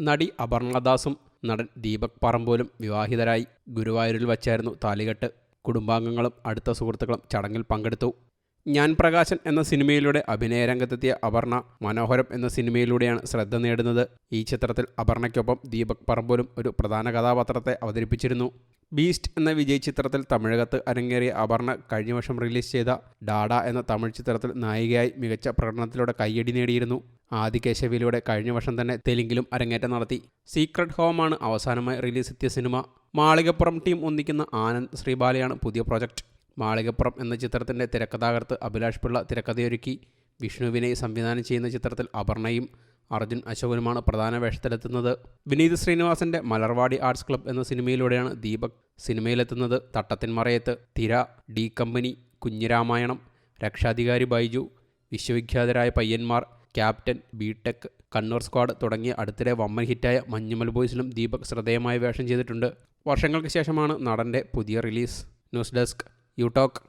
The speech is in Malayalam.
നടി അപർണദാസും നടൻ ദീപക് പറമ്പോലും വിവാഹിതരായി ഗുരുവായൂരിൽ വച്ചായിരുന്നു താലികെട്ട്. കുടുംബാംഗങ്ങളും അടുത്ത സുഹൃത്തുക്കളും ചടങ്ങിൽ പങ്കെടുത്തു. ഞാൻ പ്രകാശൻ എന്ന സിനിമയിലൂടെ അഭിനയരംഗത്തെത്തിയ അപർണ മനോഹരം എന്ന സിനിമയിലൂടെയാണ് ശ്രദ്ധ നേടുന്നത്. ഈ ചിത്രത്തിൽ അപർണയ്ക്കൊപ്പം ദീപക് പറമ്പോലും ഒരു പ്രധാന കഥാപാത്രത്തെ അവതരിപ്പിച്ചിരുന്നു. ബീസ്റ്റ് എന്ന വിജയ് ചിത്രത്തിൽ തമിഴകത്ത് അരങ്ങേറിയ അപർണ കഴിഞ്ഞ വർഷം റിലീസ് ചെയ്ത ഡാഡ എന്ന തമിഴ് ചിത്രത്തിൽ നായികയായി മികച്ച പ്രകടനത്തിലൂടെ കയ്യടി നേടിയിരുന്നു. ആദികേശവിലൂടെ കഴിഞ്ഞ വർഷം തന്നെ തെലുങ്കിലും അരങ്ങേറ്റം നടത്തി. സീക്രട്ട് ഹോമാണ് അവസാനമായി റിലീസ് എത്തിയ സിനിമ. മാളികപ്പുറം ടീം ഒന്നിക്കുന്ന ആനന്ദ് ശ്രീബാലയാണ് പുതിയ പ്രോജക്റ്റ് മാളികപ്പുറം എന്ന ചിത്രത്തിന്റെ തിരക്കഥാകൃത്ത് അഭിലാഷ് പിള്ള തിരക്കഥയൊരുക്കി. വിഷ്ണുവിനെ സംവിധാനം ചെയ്യുന്ന ചിത്രത്തിൽ അപർണയും അർജുൻ അശോകനുമാണ് പ്രധാന വേഷത്തിലെത്തുന്നത്. വിനീത് ശ്രീനിവാസന്റെ മലർവാടി ആർട്സ് ക്ലബ്ബ് എന്ന സിനിമയിലൂടെയാണ് ദീപക് സിനിമയിലെത്തുന്നത് തട്ടത്തിൻ മറയത്ത്. തിര D company Kunjiramayanam Rakshadhikari Baiju Vishwavikhyatharaya Payyanmar captain BTech Kannur squad തുടങ്ങിയ അടുത്തിടെ വമ്മൻ ഹിറ്റായ മഞ്ഞുമൽ ബോയ്സിലും ദീപക് ശ്രദ്ധേയമായ വേഷം ചെയ്തിട്ടുണ്ട്. വർഷങ്ങൾക്ക് ശേഷമാണ് നടന്റെ പുതിയ release. News desk you talk